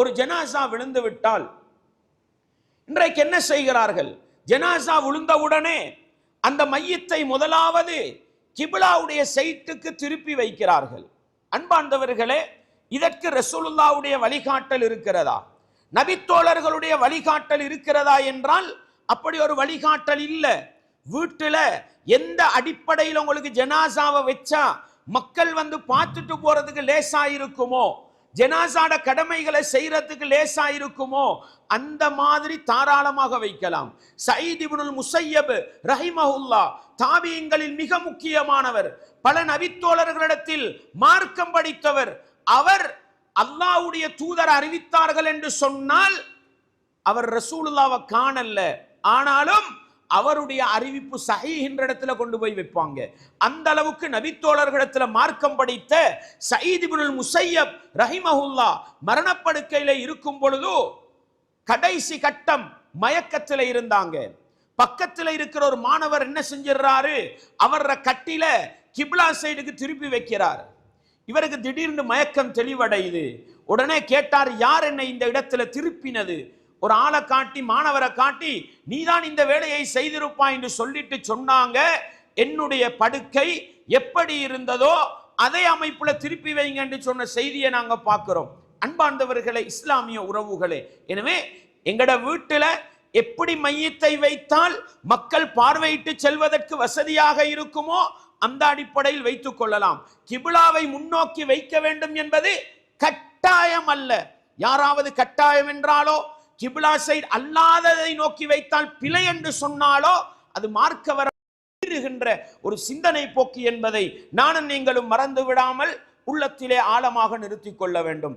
ஒரு ஜனாசா விழுந்து விட்டால் இன்றைக்கு என்ன செய்கிறார்கள்? ஜனாசா விழுந்தவுடனே அந்த மையத்தை முதலாவது கிபிலாவுடைய சைட்டுக்கு திருப்பி வைக்கிறார்கள். அன்பார்ந்தவர்களே இதற்கு ரசூலுல்லாவுடைய வழிகாட்டல் இருக்கிறதா? நபித்தோழர்களுடைய வழிகாட்டல் இருக்கிறதா என்றால் அப்படி ஒரு வழிகாட்டல் இல்லை. வீட்டில் எந்த அடிப்படையில் உங்களுக்கு ஜனாசாவை வச்சா மக்கள் வந்து பார்த்துட்டு போறதுக்கு லேசா இருக்குமோ ஜனாசாட கடமைகளை செய்யறதுக்கு லேசா இருக்குமோ அந்த மாதிரி தாராளமாக வைக்கலாம். சயீத் இபுனுல் முசையப் ரஹிமஹுல்லா தாபியங்களில் மிக முக்கியமானவர் பல நபித்தோழர்களிடத்தில் மார்க்கம் படித்தவர். அவர் அல்லாஹ்வுடைய தூதர் அறிவித்தார்கள் என்று சொன்னால் அவர் ரசூலுல்லாவை காணல ஆனாலும் அவருடைய அறிவிப்பு சஹீஹின்ற இடத்துல கொண்டு போய் வைப்பாங்க. அந்த அளவுக்கு நபித்தோழர்களிடத்துல மார்க்கம் படித்த சயீதிபுல் முசையப் ரஹிமஹுல்லா மரணப்படுக்கையில இருக்கும் பொழுது கடைசி கட்டம் மயக்கத்தில் இருந்தாங்க. பக்கத்தில் இருக்கிற ஒரு மாணவர் என்ன செஞ்சிடறாரு? அவர கட்டில கிப்லா சைடுக்கு திருப்பி வைக்கிறார். இவருக்கு திடீர்னு மயக்கம் தெளிவடையுது. உடனே கேட்டார் யார் என்னை இந்த இடத்துல திருப்பினது? ஒரு ஆளை காட்டி மாணவரை காட்டி நீதான் இந்த வேலையை செய்திருப்பாய் என்று சொல்லிட்டு சொன்னாங்க. என்னுடைய படுக்கை எப்படி இருந்ததோ அதே அமைப்புல திருப்பி வைங்க என்று சொன்ன செய்தியை நாங்க பார்க்கிறோம். அன்பார்ந்தவர்களே இஸ்லாமிய உறவுகளே எனவே எங்கட வீட்டுல எப்படி மையத்தை வைத்தால் மக்கள் பார்வையிட்டு செல்வதற்கு வசதியாக இருக்குமோ அந்த அடிப்படையில் வைத்துக் கொள்ளலாம். கிபிலாவை முன்னோக்கி வைக்க வேண்டும் என்பது கட்டாயம் அல்ல. யாராவது கட்டாயம் என்றாலோ கிபிலா சைட் அல்லாததை நோக்கி வைத்தால் பிழை என்று சொன்னாலோ அது மார்க்க வர ஒரு சிந்தனை போக்கு என்பதை நானும் நீங்களும் மறந்து விடாமல் உள்ளத்திலே ஆழமாக நிறுத்திக் கொள்ள வேண்டும்.